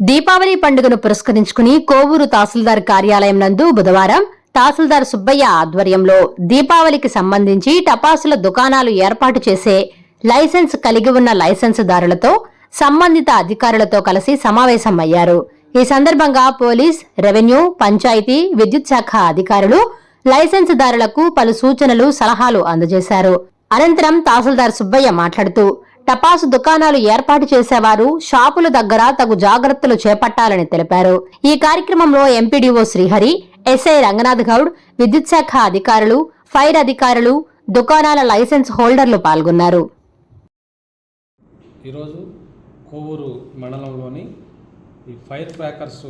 దీపావళి పండుగను పురస్కరించుకుని కోవూరు తహసీల్దార్ కార్యాలయం నందు బుధవారం తహసీల్దార్ సుబ్బయ్య ఆధ్వర్యంలో దీపావళికి సంబంధించి టపాసుల దుకాణాలు ఏర్పాటు చేసే లైసెన్స్ కలిగి ఉన్న లైసెన్సుదారులతో సంబంధిత అధికారులతో కలిసి సమావేశం అయ్యారు ఈ సందర్భంగా పోలీస్ రెవెన్యూ పంచాయతీ విద్యుత్ శాఖ అధికారులు లైసెన్సుదారులకు పలు సూచనలు సలహాలు అందజేశారు. అనంతరం తహసీల్దార్ సుబ్బయ్య మాట్లాడుతూ టపాసు దుకాణాలు ఏర్పాటు చేసేవారు. షాపుల దగ్గర తగు జాగ్రత్తలు చేపట్టాలని తెలిపారు. ఈ కార్యక్రమంలో ఎంపీడీఓ శ్రీహరి ఎస్ఐ రంగనాథ్ గౌడ్ విద్యుత్ శాఖ అధికారులు ఫైర్ అధికారులు దుకాణాల లైసెన్స్ హోల్డర్లు పాల్గొన్నారు. ఈరోజు కోవూరు మండలంలోని ఈ ఫైర్ క్రాకర్స్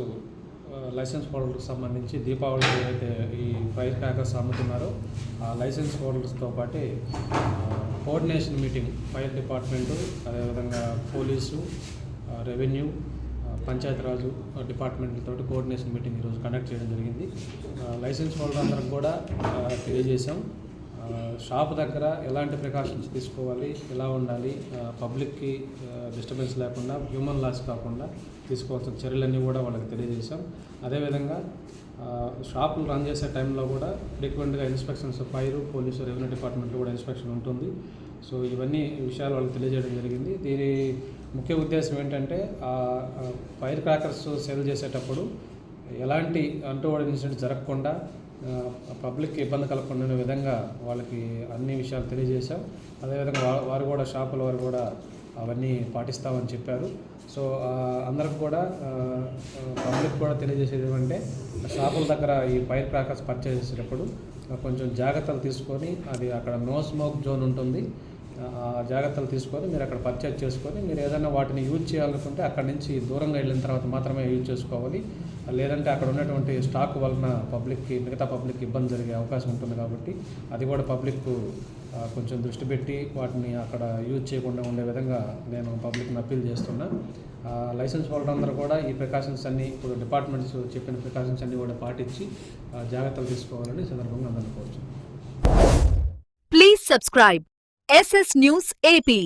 లైసెన్స్ హోల్డర్కి సంబంధించి దీపావళి ఏదైతే ఈ ఫైర్ క్రాకర్స్ అమ్ముతున్నారో ఆ లైసెన్స్ హోల్డర్స్తో పాటు కోఆర్డినేషన్ మీటింగ్ ఫైర్ డిపార్ట్మెంటు అదేవిధంగా పోలీసు రెవెన్యూ పంచాయతీరాజు డిపార్ట్మెంట్లతో కోఆర్డినేషన్ మీటింగ్ ఈరోజు కండక్ట్ చేయడం జరిగింది. లైసెన్స్ హోల్డర్ అందరికి కూడా తెలియజేశాం. షాప్ దగ్గర ఎలాంటి ప్రికాషన్స్ తీసుకోవాలి ఎలా ఉండాలి పబ్లిక్కి డిస్టర్బెన్స్ లేకుండా హ్యూమన్ లాస్ కాకుండా తీసుకోవాల్సిన చర్యలన్నీ కూడా వాళ్ళకి తెలియజేశాం. అదేవిధంగా షాపులు రన్ చేసే టైంలో కూడా ఫ్రీక్వెంట్గా ఇన్స్పెక్షన్స్ ఫైర్ పోలీసు రెవెన్యూ డిపార్ట్మెంట్లో కూడా ఇన్స్పెక్షన్ ఉంటుంది. సో ఇవన్నీ విషయాలు వాళ్ళకి తెలియజేయడం జరిగింది. దీని ముఖ్య ఉద్దేశం ఏంటంటే ఆ ఫైర్ క్రాకర్స్ సేల్ చేసేటప్పుడు ఎలాంటి అంటువాడి ఇన్సిడెంట్ జరగకుండా పబ్లిక్ ఇబ్బంది కలగకుండా విధంగా వాళ్ళకి అన్ని విషయాలు తెలియజేశాం. అదేవిధంగా వారు కూడా షాపుల వారు కూడా అవన్నీ పాటిస్తామని చెప్పారు. సో అందరికి కూడా పబ్లిక్ కూడా తెలియజేసేది ఏమంటే షాపుల దగ్గర ఈ ఫైర్ క్రాకర్స్ పర్చేస్ చేసేటప్పుడు కొంచెం జాగ్రత్తలు తీసుకొని అది అక్కడ నో స్మోక్ జోన్ ఉంటుంది. ఆ జాగ్రత్తలు తీసుకొని మీరు అక్కడ పర్చేజ్ చేసుకొని మీరు ఏదైనా వాటిని యూజ్ చేయాలనుకుంటే అక్కడ నుంచి దూరంగా వెళ్ళిన తర్వాత మాత్రమే యూజ్ చేసుకోవాలి. లేదంటే అక్కడ ఉన్నటువంటి స్టాక్ వలన పబ్లిక్కి మిగతా పబ్లిక్ ఇబ్బంది జరిగే అవకాశం ఉంటుంది కాబట్టి అది కూడా పబ్లిక్ కొంచెం దృష్టి పెట్టి వాటిని అక్కడ యూజ్ చేయకుండా ఉండే విధంగా నేను పబ్లిక్ని అప్పీల్ చేస్తున్నా. లైసెన్స్ హోల్డర్ అందరూ కూడా ఈ ప్రికాషన్స్ అన్ని ఇప్పుడు డిపార్ట్మెంట్స్ చెప్పిన ప్రికాషన్స్ అన్ని కూడా పాటించి జాగ్రత్తలు తీసుకోవాలని సందర్భంగా అందరినీ కోరుచున్నాను. Please subscribe SS news AP